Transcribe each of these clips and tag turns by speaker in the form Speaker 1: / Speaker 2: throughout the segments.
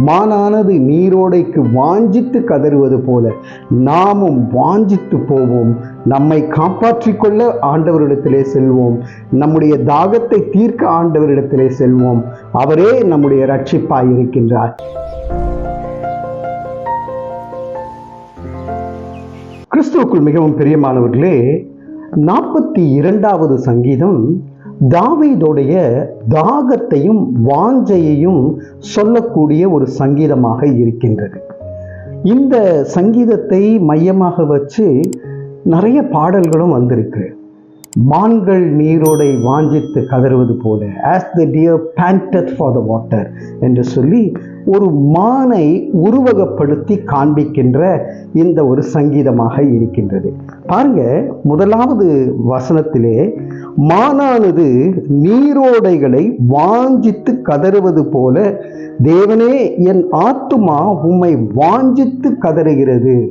Speaker 1: மானானது நீரோடைக்கு வாஞ்சித்து கதறுவது போல நாமும் வாஞ்சித்து போவோம். நம்மை காப்பாற்றிக் கொள்ள ஆண்டவரிடத்திலே செல்வோம். நம்முடைய தாகத்தை தீர்க்க ஆண்டவரிடத்திலே செல்வோம். அவரே நம்முடைய ரட்சிப்பாய் இருக்கின்றார் கிறிஸ்துவுக்குள் மிகவும் பிரியமானவர்களே நாற்பத்தி இரண்டாவது சங்கீதம் தாவீதோடைய தாகத்தையும் வாஞ்சையையும் சொல்லக்கூடிய ஒரு சங்கீதமாக இருக்கின்றது. இந்த சங்கீதத்தை மையமாக வச்சு நிறைய பாடல்களும் வந்திருக்கு. மான்கள் நீரோடை வாஞ்சித்து கதறுவது போல as the deer panteth for the water என்று சொல்லி ஒரு மானை உருவகப்படுத்தி காண்பிக்கின்ற இந்த ஒரு சங்கீதமாக இருக்கின்றது. பாருங்க முதலாவது வசனத்திலே மானானது நீரோடைகளை வாஞ்சித்து கதறுவது போல தேவனே என் ஆத்துமா உம்மை வாஞ்சித்து கதறுகிறது.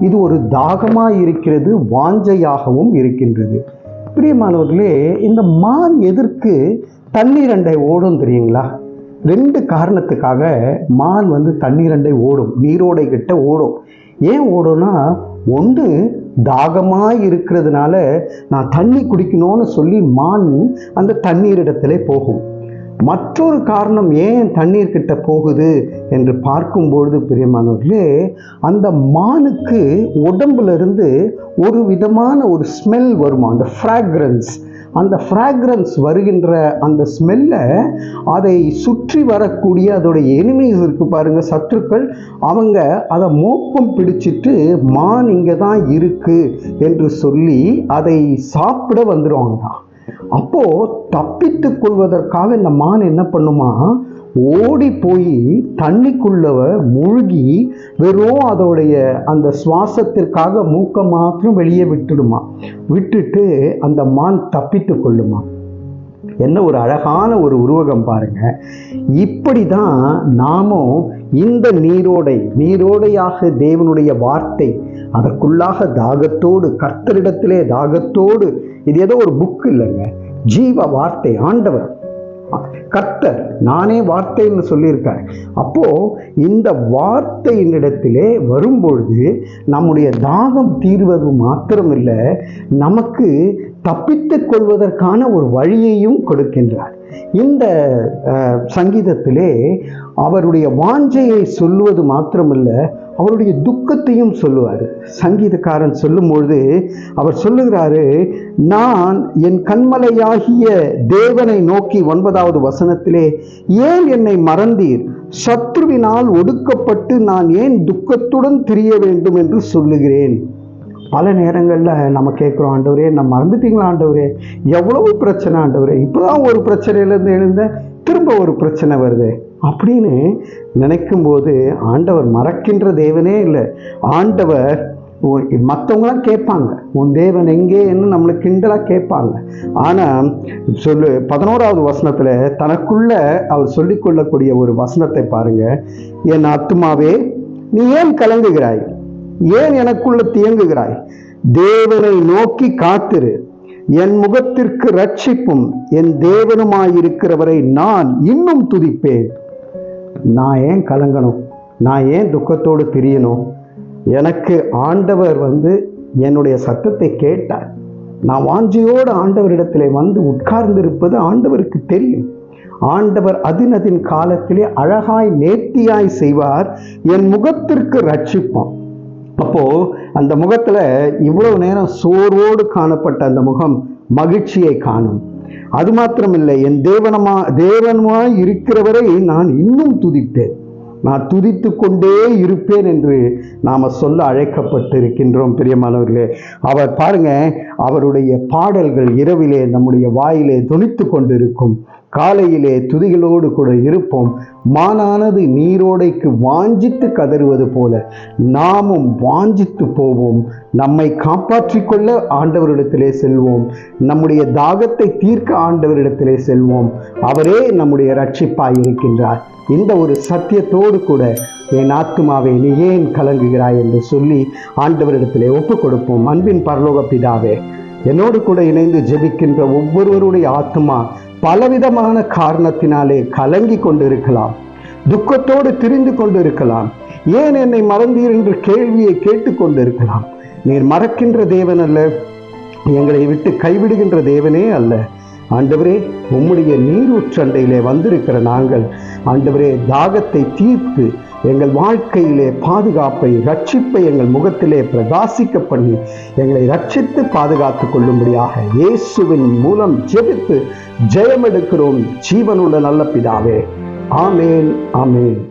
Speaker 1: இது ஒரு தாகமாக இருக்கிறது வாஞ்சையாகவும் இருக்கின்றது. பிரியமானவர்களே இந்த மான் எதற்கு தண்ணீரண்டை ஓடும் தெரியுங்களா? ரெண்டு காரணத்துக்காக மான் வந்து தண்ணீரண்டை ஓடும் நீரோடை கிட்ட ஓடும். ஏன் ஓடும்னா ஒன்று தாகமாக இருக்கிறதுனால நான் தண்ணி குடிக்கணும்னு சொல்லி மான் அந்த தண்ணீரிடத்துல போகும். மற்றொரு காரணம் ஏன் தண்ணீர் கிட்ட போகுது என்று பார்க்கும்பொழுது பிரியமானவர்களே அந்த மானுக்கு உடம்புலருந்து ஒரு விதமான ஒரு ஸ்மெல் வருமா? அந்த ஃப்ராக்ரன்ஸ் அந்த ஃப்ராக்ரன்ஸ் வருகின்ற அந்த ஸ்மெல்லை அதை சுற்றி வரக்கூடிய அதோடைய எனிமீஸ் இருக்கு பாருங்க சத்துருக்கள். அவங்க அதை மோப்பம் பிடிச்சிட்டு மான் இங்கே தான் இருக்குது என்று சொல்லி அதை சாப்பிட வந்துடுவாங்க அப்போ தப்பித்து கொள்வதற்காக இந்த மான் என்ன பண்ணுமா? ஓடி போய் தண்ணிக்குள்ளவ மூழ்கி வெறும் அதோடைய அந்த சுவாசத்திற்காக மூக்க மாத்திரம் வெளியே விட்டுடுமா? விட்டுட்டு அந்த மான் தப்பித்து கொள்ளுமா? என்ன ஒரு அழகான ஒரு உருவகம் பாருங்க. இப்படி தான் நாமும் இந்த நீரோடை நீரோடையாக தேவனுடைய வார்த்தை அதற்குள்ளாக தாகத்தோடு கர்த்தரிடத்திலே தாகத்தோடு இது ஏதோ ஒரு புக் இல்லைங்க. ஜீவ வார்த்தை ஆண்டவர். கர்த்தர் நானே வார்த்தைன்னு சொல்லியிருக்கார். அப்போ இந்த வார்த்தையினிடத்திலே வரும்பொழுது நம்முடைய தாகம் தீர்வது மாத்திரமில்லை நமக்கு தப்பித்துக் கொள்வதற்கான ஒரு வழியையும் கொடுக்கின்றார். இந்த சங்கீதத்திலே அவருடைய வாஞ்சையை சொல்லுவது மாத்திரமல்ல அவருடைய துக்கத்தையும் சொல்லுவார். சங்கீதக்காரன் சொல்லும்பொழுது அவர் சொல்லுகிறாரு நான் என் கண்மலையாகிய தேவனை நோக்கி ஒன்பதாவது வசனத்திலே ஏன் என்னை மறந்தீர்? சத்ருவினால் ஒடுக்கப்பட்டு நான் ஏன் துக்கத்துடன் திரிய வேண்டும் என்று சொல்லுகிறேன். பல நேரங்களில் நம்ம கேட்குறோம் ஆண்டவரே நம்ம மறந்துட்டீங்களா ஆண்டவரே? எவ்வளவு பிரச்சனை ஆண்டவரே? இப்போதான் ஒரு பிரச்சனையிலேருந்து எழுந்த திரும்ப ஒரு பிரச்சனை வருது. அப்படின்னு நினைக்கும்போது ஆண்டவர் மறக்கின்ற தேவனே இல்லை. ஆண்டவர் மற்றவங்களாம் கேட்பாங்க. உன் தேவன் எங்கேன்னு நம்மளை கிண்டலாக கேட்பாங்க. ஆனால் சொல்லு பதினோராவது வசனத்தில் தனக்குள்ள அவர் சொல்லிக்கொள்ளக்கூடிய ஒரு வசனத்தை பாருங்கள் என் அத்துமாவே நீ ஏன் கலங்குகிறாய்? ஏன் எனக்குள்ள தியங்குகிறாய் தேவனை நோக்கி காத்திரு. என் முகத்திற்கு ரட்சிப்பும் என் தேவனுமாயிருக்கிறவரை நான் இன்னும் துதிப்பேன். நான் ஏன் கலங்கணும்? நான் ஏன் துக்கத்தோடு பிரியணும்? எனக்கு ஆண்டவர் வந்து என்னுடைய சத்தத்தை கேட்டார். நான் வாஞ்சியோடு ஆண்டவரிடத்திலே வந்து உட்கார்ந்திருப்பது ஆண்டவருக்கு தெரியும். ஆண்டவர் அதினதின் காலத்திலே அழகாய் நேர்த்தியாய் செய்வார். என் முகத்திற்கு ரட்சிப்பான் அப்போ அந்த முகத்துல இவ்வளவு நேரம் சோர்வோடு காணப்பட்ட அந்த முகம் மகிழ்ச்சியை காணும். அது மாத்திரமில்லை என் தேவனமா தேவனுமாய் இருக்கிறவரை நான் இன்னும் துதித்தேன் நான் துதித்து கொண்டே இருப்பேன் என்று நாம சொல்ல அழைக்கப்பட்டிருக்கின்றோம் பிரியமானவர்களே. அவர் பாருங்க அவருடைய பாடல்கள் இரவிலே நம்முடைய வாயிலே துணித்து கொண்டிருக்கும். காலையிலே துதிகளோடு கூட இருப்போம். மானானது நீரோடைக்கு வாஞ்சித்து கதறுவது போல நாமும் வாஞ்சித்து போவோம். நம்மை காப்பாற்றிக் கொள்ள ஆண்டவரிடத்திலே செல்வோம். நம்முடைய தாகத்தை தீர்க்க ஆண்டவரிடத்திலே செல்வோம். அவரே நம்முடைய ரட்சிப்பாய் இருக்கின்றார். இந்த ஒரு சத்தியத்தோடு கூட என் ஆத்துமாவை நீ ஏன் கலங்குகிறாய் என்று சொல்லி ஆண்டவரிடத்திலே ஒப்புக் கொடுப்போம் அன்பின் பரலோக பிதாவே என்னோடு கூட இணைந்து ஜெபிக்கின்ற ஒவ்வொருவருடைய ஆத்மா பலவிதமான காரணத்தினாலே கலங்கி கொண்டிருக்கலாம் துக்கத்தோடு திரிந்து கொண்டிருக்கலாம். ஏன் என்னை மறந்தீர் என்று கேள்வியை கேட்டுக்கொண்டிருக்கலாம் நீர் மறக்கின்ற தேவன் அல்ல எங்களை விட்டு கைவிடுகின்ற தேவனே அல்ல. ஆண்டவரே உம்முடைய நீரூற்றண்டையிலே வந்திருக்கிற நாங்கள் ஆண்டவரே தாகத்தை தீர்த்து எங்கள் வாழ்க்கையிலே பாதுகாப்பை ரட்சிப்பை எங்கள் முகத்திலே பிரகாசிக்க பண்ணி எங்களை ரட்சித்து பாதுகாத்து கொள்ளும்படியாக இயேசுவின் மூலம் ஜெபித்து ஜெயமெடுக்கிறோம். ஜீவனுள்ள நல்ல பிதாவே. ஆமேன் ஆமேன்.